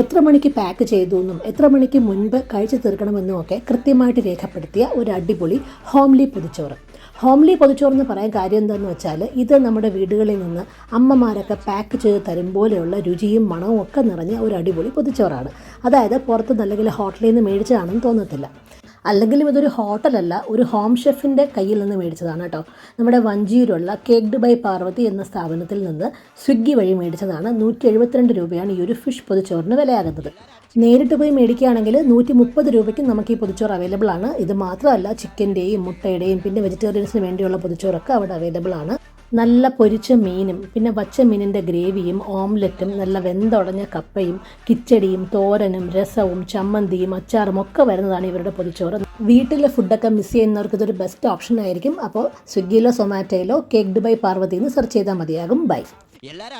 എത്ര മണിക്ക് പാക്ക് ചെയ്തു എന്നും എത്ര മണിക്ക് മുൻപ് കഴിച്ചു തീർക്കണമെന്നും ഒക്കെ കൃത്യമായിട്ട് രേഖപ്പെടുത്തിയ ഒരു അടിപൊളി ഹോംലി പൊതിച്ചോറ്. ഹോംലി പൊതിച്ചോറ് എന്ന് പറയാൻ കാര്യം എന്താണെന്ന് വെച്ചാൽ ഇത് നമ്മുടെ വീടുകളിൽ നിന്ന് അമ്മമാരൊക്കെ പാക്ക് ചെയ്ത് തരും പോലെയുള്ള രുചിയും മണവും ഒക്കെ നിറഞ്ഞ ഒരു അടിപൊളി പൊതിച്ചോറാണ്. അതായത് പുറത്ത് അല്ലെങ്കിൽ ഹോട്ടലിൽ നിന്ന് മേടിച്ചതാണെന്ന് തോന്നത്തില്ല. അല്ലെങ്കിലും ഇതൊരു ഹോട്ടലല്ല ഒരു ഹോം ഷെഫിന്റെ കയ്യിൽ നിന്ന് മേടിച്ചതാണ് കേട്ടോ. നമ്മുടെ വഞ്ചിയൂരുള്ള കേക്ക്ഡ് ബൈ പാർവതി എന്ന സ്ഥാപനത്തിൽ നിന്ന് സ്വിഗ്ഗി വഴി മേടിച്ചതാണ്. നൂറ്റി എഴുപത്തിരണ്ട് രൂപയാണ് ഈ ഒരു ഫിഷ് പൊതിച്ചോറിന് വിലയാകുന്നത്. നേരിട്ട് പോയി മേടിക്കുകയാണെങ്കിൽ നൂറ്റി മുപ്പത് രൂപയ്ക്ക് നമുക്ക് ഈ പൊതിച്ചോറ് അവൈലബിൾ ആണ്. ഇത് മാത്രമല്ല ചിക്കന്റെയും മുട്ടയുടെയും പിന്നെ വെജിറ്റേറിയൻസിന് വേണ്ടിയുള്ള പൊതിച്ചോറൊക്കെ അവിടെ അവൈലബിൾ ആണ്. നല്ല പൊരിച്ച മീനും പിന്നെ വച്ച മീനിന്റെ ഗ്രേവിയും ഓംലറ്റും നല്ല വെന്തുടഞ്ഞ കപ്പയും കിച്ചടിയും തോരനും രസവും ചമ്മന്തിയും അച്ചാറും ഒക്കെ വരുന്നതാണ് ഇവരുടെ പൊതിച്ചോറ്. വീട്ടിലെ ഫുഡൊക്കെ മിസ് ചെയ്യുന്നവർക്ക് ഇതൊരു ബെസ്റ്റ് ഓപ്ഷൻ ആയിരിക്കും. അപ്പോൾ സ്വിഗ്ഗിയിലോ സൊമാറ്റോയിലോ കേക്ക് ബൈ പാർവതി എന്ന് സെർച്ച് ചെയ്താൽ മതിയാകും. ബൈ എല്ലാവരും